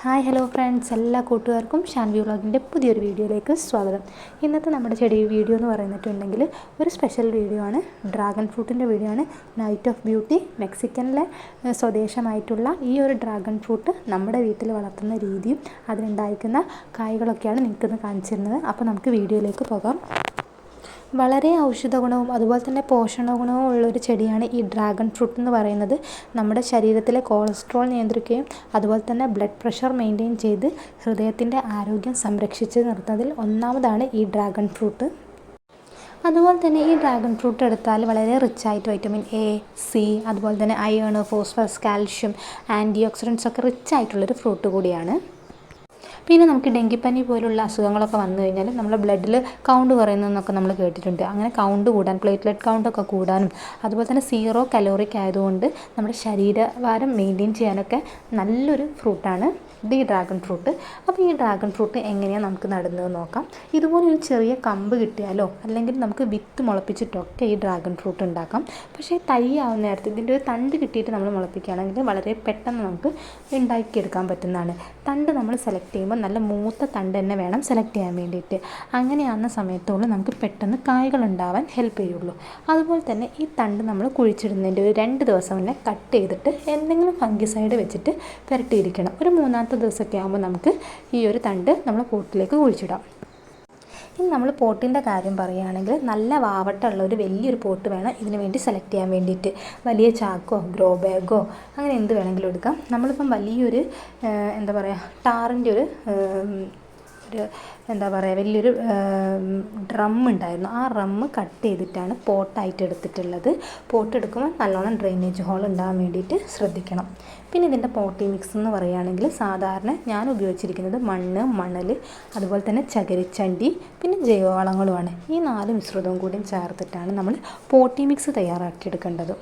Hi hello friends എല്ലാ കൂട്ടുകാർക്കും ഷാൻവി വ്ളോഗിന്റെ പുതിയൊരു വീഡിയോയിലേക്ക് സ്വാഗതം. ഇന്നത്തെ നമ്മുടെ ചെടി വീഡിയോ എന്ന് പറയുന്നിട്ടുണ്ടെങ്കിൽ ഒരു സ്പെഷ്യൽ വീഡിയോ ആണ്. ഡ്രാഗൺ ഫ്രൂട്ടിന്റെ വീഡിയോ ആണ്. നൈറ്റ് ഓഫ് ബ്യൂട്ടി മെക്സിക്കനിലെ സ്വദേശമായിട്ടുള്ള ഈ ഒരു ഡ്രാഗൺ ഫ്രൂട്ട് നമ്മുടെ വീട്ടിൽ വളർത്തുന്ന രീതിയും അതിനുണ്ടായിരിക്കുന്ന കായ്കളൊക്കെയാണ് നിങ്ങൾക്കിന്ന് കാണിച്ചിരുന്നത്. അപ്പോൾ നമുക്ക് വീഡിയോയിലേക്ക് പോകാം. വളരെ ഔഷധ ഗുണവും അതുപോലെ തന്നെ പോഷണ ഗുണവും ഉള്ളൊരു ചെടിയാണ് ഈ ഡ്രാഗൺ ഫ്രൂട്ട് എന്ന് പറയുന്നത്. നമ്മുടെ ശരീരത്തിലെ കൊളസ്ട്രോൾ നിയന്ത്രിക്കുകയും അതുപോലെ തന്നെ ബ്ലഡ് പ്രഷർ മെയിന്റെയിൻ ചെയ്ത് ഹൃദയത്തിന്റെ ആരോഗ്യം സംരക്ഷിച്ച് നിർത്തുന്നതിൽ ഒന്നാമതാണ് ഈ ഡ്രാഗൺ ഫ്രൂട്ട് അതുപോലെ തന്നെ ഈ ഡ്രാഗൺ ഫ്രൂട്ട് എടുത്താൽ വളരെ റിച്ച് ആയിട്ട് വൈറ്റമിൻ എ സി അതുപോലെ തന്നെ iron phosphorus calcium antioxidants ഒക്കെ റിച്ച് ആയിട്ടുള്ളൊരു ഫ്രൂട്ട് കൂടിയാണ്. പിന്നെ നമുക്ക് ഡെങ്കിപ്പനി പോലുള്ള അസുഖങ്ങളൊക്കെ വന്നു കഴിഞ്ഞാൽ നമ്മുടെ ബ്ലഡിൽ കൗണ്ട് കുറയുന്നതെന്നൊക്കെ നമ്മൾ കേട്ടിട്ടുണ്ട്. അങ്ങനെ കൗണ്ട് കൂടാൻ പ്ലേറ്റ്ലെറ്റ് കൗണ്ടൊക്കെ കൂടാനും അതുപോലെ തന്നെ സീറോ കലോറിക് ആയതുകൊണ്ട് നമ്മുടെ ശരീരഭാരം മെയിന്റെയിൻ ചെയ്യാനൊക്കെ നല്ലൊരു ഫ്രൂട്ടാണ് ഇത് ഈ ഡ്രാഗൺ ഫ്രൂട്ട്. അപ്പോൾ ഈ ഡ്രാഗൺ ഫ്രൂട്ട് എങ്ങനെയാണ് നമുക്ക് നടുന്നത് നോക്കാം. ഇതുപോലെ ഒരു ചെറിയ കമ്പ് കിട്ടിയാലോ അല്ലെങ്കിൽ നമുക്ക് വിത്ത് മുളപ്പിച്ചിട്ടൊക്കെ ഈ ഡ്രാഗൺ ഫ്രൂട്ട് ഉണ്ടാക്കാം. പക്ഷേ തൈ ആവുന്ന നേരത്ത് ഇതിന്റെ ഒരു തണ്ട് കിട്ടിയിട്ട് നമ്മൾ മുളപ്പിക്കുകയാണെങ്കിൽ വളരെ പെട്ടെന്ന് നമുക്ക് ഉണ്ടാക്കിയെടുക്കാൻ പറ്റുന്നതാണ്. തണ്ട് നമ്മൾ സെലക്ട് ചെയ്യുമ്പോൾ നല്ല മൂത്ത തണ്ട് തന്നെ വേണം സെലക്ട് ചെയ്യാൻ വേണ്ടിയിട്ട്. അങ്ങനെയാകുന്ന സമയത്തോളം നമുക്ക് പെട്ടെന്ന് കായ്കൾ ഉണ്ടാവാൻ ഹെൽപ്പ് ചെയ്യുള്ളൂ. അതുപോലെ തന്നെ ഈ തണ്ട് നമ്മൾ കുഴിച്ചിടുന്നതിന്റെ ഒരു രണ്ട് ദിവസം മുന്നേ കട്ട് ചെയ്തിട്ട് എന്തെങ്കിലും ഫംഗിസൈഡ് വെച്ചിട്ട് പുരട്ടിയിരിക്കണം. ഒരു മൂന്നാമത്തെ ദിവസമൊക്കെ ആകുമ്പോൾ നമുക്ക് ഈ ഒരു തണ്ട് നമ്മൾ പോട്ടിലേക്ക് കുഴിച്ചിടാം ഇനി നമ്മൾ പോട്ടിന്റെ കാര്യം പറയുകയാണെങ്കിൽ നല്ല വാവട്ടുള്ള ഒരു വലിയൊരു പോട്ട് വേണം ഇതിന് വേണ്ടി സെലക്ട് ചെയ്യാൻ വേണ്ടിയിട്ട്. വലിയ ചാക്കോ ഗ്രോ ബാഗോ അങ്ങനെ എന്ത് വേണമെങ്കിലും എടുക്കാം. നമ്മളിപ്പം വലിയൊരു എന്താ പറയുക ടാറിന്റെ ഒരു ഒരു എന്താ പറയുക വലിയൊരു ഡ്രം ഉണ്ടായിരുന്നു. ആ റമ്മ് കട്ട് ചെയ്തിട്ടാണ് പോട്ടായിട്ട് എടുത്തിട്ടുള്ളത്. പോട്ട് എടുക്കുമ്പോൾ നല്ലോണം ഡ്രെയിനേജ് ഹോൾ ഉണ്ടാകാൻ വേണ്ടിയിട്ട് ശ്രദ്ധിക്കണം. പിന്നെ ഇതിന്റെ പോട്ടി മിക്സ് എന്ന് പറയുകയാണെങ്കിൽ സാധാരണ ഞാൻ ഉപയോഗിച്ചിരിക്കുന്നത് മണ്ണ് മണൽ അതുപോലെ തന്നെ ചകിരിച്ചണ്ടി പിന്നെ ജൈവവളങ്ങളുമാണ്. ഈ നാല് മിശ്രിതവും കൂടിയും ചേർത്തിട്ടാണ് നമ്മൾ പോട്ടി മിക്സ് തയ്യാറാക്കിയെടുക്കേണ്ടത്.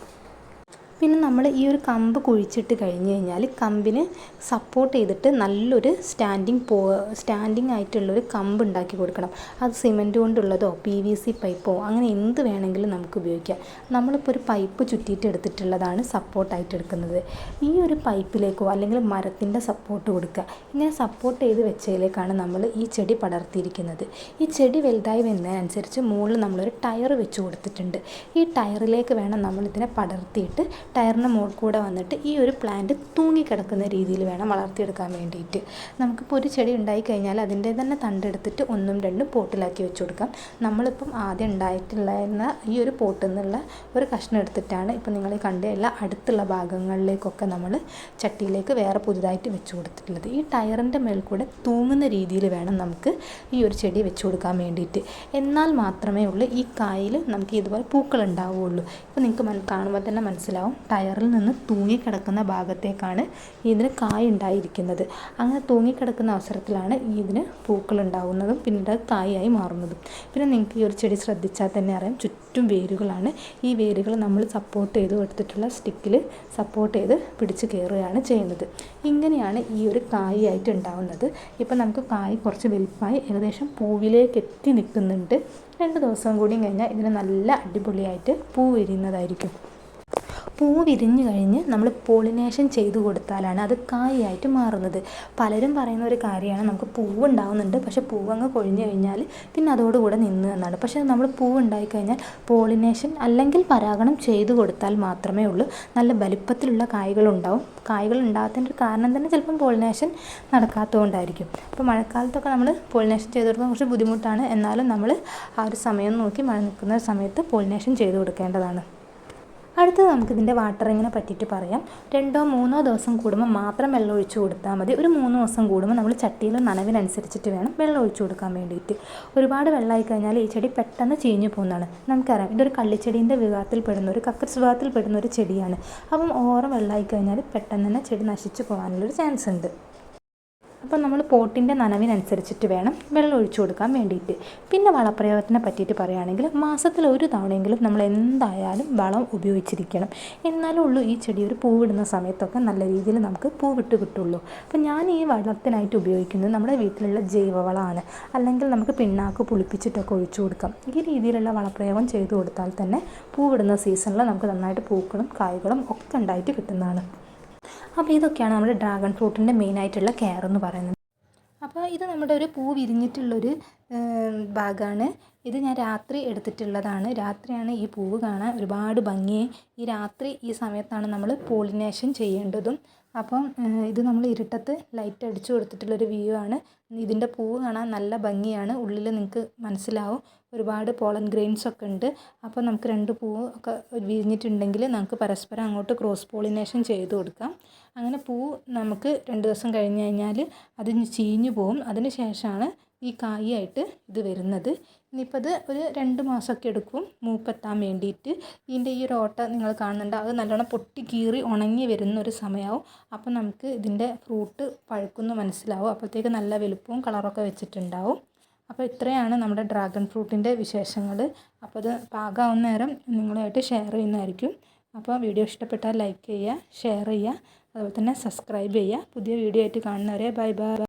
പിന്നെ നമ്മൾ ഈ ഒരു കമ്പ് കുഴിച്ചിട്ട് കഴിഞ്ഞ് കഴിഞ്ഞാൽ കമ്പിന് സപ്പോർട്ട് ചെയ്തിട്ട് നല്ലൊരു സ്റ്റാൻഡിങ് പോ സ്റ്റാൻഡിങ് ആയിട്ടുള്ളൊരു കമ്പ് ഉണ്ടാക്കി കൊടുക്കണം. അത് സിമന്റ് കൊണ്ടുള്ളതോ പി വി സി പൈപ്പോ അങ്ങനെ എന്ത് വേണമെങ്കിലും നമുക്ക് ഉപയോഗിക്കാം. നമ്മളിപ്പോൾ ഒരു പൈപ്പ് ചുറ്റിയിട്ട് എടുത്തിട്ടുള്ളതാണ് സപ്പോർട്ടായിട്ട് എടുക്കുന്നത്. ഈ ഒരു പൈപ്പിലേക്കോ അല്ലെങ്കിൽ മരത്തിന്റെ സപ്പോർട്ട് കൊടുക്കുക. ഇങ്ങനെ സപ്പോർട്ട് ചെയ്ത് വെച്ചതിലേക്കാണ് നമ്മൾ ഈ ചെടി പടർത്തിയിരിക്കുന്നത്. ഈ ചെടി വലുതായി വരുന്നതിനനുസരിച്ച് മുകളിൽ നമ്മളൊരു ടയർ വെച്ച് കൊടുത്തിട്ടുണ്ട്. ഈ ടയറിലേക്ക് വേണം നമ്മളിതിനെ പടർത്തിയിട്ട് ടയറിന്റെ മോൾ കൂടെ വന്നിട്ട് ഈ ഒരു പ്ലാന്റ് തൂങ്ങിക്കിടക്കുന്ന രീതിയിൽ വേണം വളർത്തിയെടുക്കാൻ വേണ്ടിയിട്ട്. നമുക്കിപ്പോൾ ഒരു ചെടി ഉണ്ടായി കഴിഞ്ഞാൽ അതിന്റെ തന്നെ തണ്ടെടുത്തിട്ട് ഒന്നും രണ്ടും പോട്ടിലാക്കി വെച്ച് കൊടുക്കാം. നമ്മളിപ്പം ആദ്യം ഉണ്ടായിട്ടുണ്ടായിരുന്ന ഈ ഒരു പോട്ടിൽ നിന്നുള്ള ഒരു കഷ്ണം എടുത്തിട്ടാണ് ഇപ്പം നിങ്ങൾ കണ്ട എല്ലാ അടുത്തുള്ള ഭാഗങ്ങളിലേക്കൊക്കെ നമ്മൾ ചട്ടിയിലേക്ക് വേറെ പുതുതായിട്ട് വെച്ച് കൊടുത്തിട്ടുള്ളത്. ഈ ടയറിന്റെ മേൽ കൂടെ തൂങ്ങുന്ന രീതിയിൽ വേണം നമുക്ക് ഈ ഒരു ചെടി വെച്ച് കൊടുക്കാൻ വേണ്ടിയിട്ട്. എന്നാൽ മാത്രമേ ഉള്ളൂ ഈ കായയിൽ നമുക്ക് ഇതുപോലെ പൂക്കൾ ഉണ്ടാവുകയുള്ളൂ. ഇപ്പോൾ നിങ്ങൾക്ക് കാണുമ്പോൾ തന്നെ മനസ്സിലാവും. ടയറിൽ നിന്ന് തൂങ്ങിക്കിടക്കുന്ന ഭാഗത്തേക്കാണ് ഇതിന് കായ ഉണ്ടായിരിക്കുന്നത് അങ്ങനെ തൂങ്ങിക്കിടക്കുന്ന അവസരത്തിലാണ് ഇതിന് പൂക്കൾ ഉണ്ടാവുന്നതും പിന്നീട് അത് കായായി മാറുന്നതും. പിന്നെ നിങ്ങൾക്ക് ഈ ഒരു ചെടി ശ്രദ്ധിച്ചാൽ തന്നെ അറിയാം ചുറ്റും വേരുകളാണ്. ഈ വേരുകൾ നമ്മൾ സപ്പോർട്ട് ചെയ്ത് കൊടുത്തിട്ടുള്ള സ്റ്റിക്കിൽ സപ്പോർട്ട് ചെയ്ത് പിടിച്ച് കയറുകയാണ് ചെയ്യുന്നത്. ഇങ്ങനെയാണ് ഈ ഒരു കായയായിട്ട് ഉണ്ടാവുന്നത്. ഇപ്പം നമുക്ക് കായ് കുറച്ച് വലിപ്പമായി ഏകദേശം പൂവിലേക്ക് എത്തി നിൽക്കുന്നുണ്ട്. രണ്ട് ദിവസം കൂടി കഴിഞ്ഞാൽ ഇതിന് നല്ല അടിപൊളിയായിട്ട് പൂ വിരിയുന്നതായിരിക്കും. പൂ വിരിഞ്ഞു കഴിഞ്ഞ് നമ്മൾ പോളിനേഷൻ ചെയ്ത് കൊടുത്താലാണ് അത് കായായിട്ട് മാറുന്നത്. പലരും പറയുന്ന ഒരു കാര്യമാണ് നമുക്ക് പൂവ് ഉണ്ടാവുന്നുണ്ട് പക്ഷെ പൂവങ്ങ് കൊഴിഞ്ഞു കഴിഞ്ഞാൽ പിന്നെ അതോടുകൂടെ നിന്ന് എന്നാണ്. പക്ഷേ നമ്മൾ പൂവ് ഉണ്ടായി കഴിഞ്ഞാൽ പോളിനേഷൻ അല്ലെങ്കിൽ പരാഗണം ചെയ്തു കൊടുത്താൽ മാത്രമേ ഉള്ളൂ. നല്ല വലിപ്പത്തിലുള്ള കായ്കൾ ഉണ്ടാവും കായ്കൾ ഉണ്ടാകാത്തതിന്റെ ഒരു കാരണം തന്നെ ചിലപ്പം പോളിനേഷൻ നടക്കാത്തതുകൊണ്ടായിരിക്കും. അപ്പോൾ മഴക്കാലത്തൊക്കെ നമ്മൾ പോളിനേഷൻ ചെയ്ത് കൊടുക്കാൻ കുറച്ച് ബുദ്ധിമുട്ടാണ്. എന്നാലും നമ്മൾ ആ ഒരു സമയം നോക്കി മഴ നിൽക്കുന്ന സമയത്ത് പോളിനേഷൻ ചെയ്ത് കൊടുക്കേണ്ടതാണ്. അടുത്തത് നമുക്കിതിന്റെ വാട്ടറിങ്ങിനെ പറ്റിയിട്ട് പറയാം. രണ്ടോ മൂന്നോ ദിവസം കൂടുമ്പോൾ മാത്രം വെള്ളം ഒഴിച്ച് കൊടുത്താൽ മതി. ഒരു മൂന്ന് ദിവസം കൂടുമ്പോൾ നമ്മൾ ചട്ടിയിലെ നനവിനനുസരിച്ചിട്ട് വേണം വെള്ളം ഒഴിച്ച് കൊടുക്കാൻ വേണ്ടിയിട്ട്. ഒരുപാട് വെള്ളമായി കഴിഞ്ഞാൽ ഈ ചെടി പെട്ടെന്ന് ചീഞ്ഞു പോകുന്നതാണ്. നമുക്കറിയാം ഇതൊരു കള്ളിച്ചെടീന്റെ വിഭാഗത്തിൽ പെടുന്ന ഒരു കക്കസ് വിഭാഗത്തിൽ പെടുന്ന ഒരു ചെടിയാണ്. അപ്പം ഓവർ വെള്ളമായി കഴിഞ്ഞാൽ പെട്ടെന്ന് തന്നെ ചെടി നശിച്ചു പോകാനുള്ളൊരു ചാൻസ് ഉണ്ട് അപ്പോൾ നമ്മൾ പോട്ടിന്റെ നനവിനനുസരിച്ചിട്ട് വേണം വെള്ളം ഒഴിച്ചു കൊടുക്കാൻ വേണ്ടിയിട്ട്. പിന്നെ വളപ്രയോഗത്തിനെ പറ്റിയിട്ട് പറയുകയാണെങ്കിൽ മാസത്തിൽ ഒരു തവണയെങ്കിലും നമ്മൾ എന്തായാലും വളം ഉപയോഗിച്ചിരിക്കണം. എന്നാലേ ഉള്ളൂ ഈ ചെടി ഒരു പൂവിടുന്ന സമയത്തൊക്കെ നല്ല രീതിയിൽ നമുക്ക് പൂവിട്ട് കിട്ടുള്ളൂ. അപ്പോൾ ഞാൻ ഈ വളത്തിനായിട്ട് ഉപയോഗിക്കുന്നത് നമ്മുടെ വീട്ടിലുള്ള ജൈവവളമാണ്. അല്ലെങ്കിൽ നമുക്ക് പിണ്ണാക്ക് പുളിപ്പിച്ചിട്ടൊക്കെ ഒഴിച്ചു കൊടുക്കാം. ഈ രീതിയിലുള്ള വളപ്രയോഗം ചെയ്തു കൊടുത്താൽ തന്നെ പൂവിടുന്ന സീസണിൽ നമുക്ക് നന്നായിട്ട് പൂക്കളും കായ്കളും ഒക്കെ ഉണ്ടായിട്ട് കിട്ടുന്നതാണ്. അപ്പോൾ ഇതൊക്കെയാണ് നമ്മുടെ ഡ്രാഗൺ ഫ്രൂട്ടിന്റെ മെയിനായിട്ടുള്ള കെയർ എന്ന് പറയുന്നത്. അപ്പോൾ ഇത് നമ്മുടെ ഒരു പൂ വിരിഞ്ഞിട്ടുള്ളൊരു ഭാഗമാണ് ഇത് ഞാൻ രാത്രി എടുത്തിട്ടുള്ളതാണ്. രാത്രിയാണ് ഈ പൂവ് കാണാൻ ഒരുപാട് ഭംഗി. ഈ രാത്രി ഈ സമയത്താണ് നമ്മൾ പോളിനേഷൻ ചെയ്യേണ്ടതും. അപ്പം ഇത് നമ്മൾ ഇരുട്ടത്ത് ലൈറ്റ് അടിച്ചു കൊടുത്തിട്ടുള്ളൊരു വ്യൂ ആണ്. ഇതിന്റെ പൂവ് കാണാൻ നല്ല ഭംഗിയാണ്. ഉള്ളിൽ നിങ്ങൾക്ക് മനസ്സിലാവും. ഒരുപാട് പോളൻ ഗ്രെയിൻസ് ഒക്കെ ഉണ്ട്. അപ്പോൾ നമുക്ക് രണ്ട് പൂവ് ഒക്കെ വിരിഞ്ഞിട്ടുണ്ടെങ്കിൽ നമുക്ക് പരസ്പരം അങ്ങോട്ട് ക്രോസ് പോളിനേഷൻ ചെയ്ത് കൊടുക്കാം. അങ്ങനെ പൂ നമുക്ക് രണ്ട് ദിവസം കഴിഞ്ഞ് കഴിഞ്ഞാൽ അത് ചീഞ്ഞു പോവും. അതിന് ശേഷമാണ് ഈ കായായിട്ട് ഇത് വരുന്നത്. ഇനിയിപ്പോൾ അത് ഒരു രണ്ട് മാസമൊക്കെ എടുക്കും മൂപ്പെത്താൻ വേണ്ടിയിട്ട്. ഇതിന്റെ ഈ ഒരു ഓട്ട നിങ്ങൾ കാണുന്നുണ്ട്. അത് നല്ലോണം പൊട്ടി കീറി ഉണങ്ങി വരുന്ന ഒരു സമയമാവും അപ്പോൾ നമുക്ക് ഇതിന്റെ ഫ്രൂട്ട് പഴുക്കുന്നു മനസ്സിലാവും. അപ്പോഴത്തേക്ക് നല്ല വലുപ്പവും കളറൊക്കെ വെച്ചിട്ടുണ്ടാവും. അപ്പോൾ ഇത്രയാണ് നമ്മുടെ ഡ്രാഗൺ ഫ്രൂട്ടിന്റെ വിശേഷങ്ങൾ. അപ്പോൾ അത് പാകാവുന്ന നേരം നിങ്ങളുമായിട്ട് ഷെയർ ചെയ്യുന്നതായിരിക്കും. അപ്പോൾ വീഡിയോ ഇഷ്ടപ്പെട്ടാൽ ലൈക്ക് ചെയ്യുക ഷെയർ ചെയ്യുക അതുപോലെ തന്നെ സബ്സ്ക്രൈബ് ചെയ്യുക. പുതിയ വീഡിയോ ആയിട്ട് കാണുന്നവരെ ബൈ ബൈ.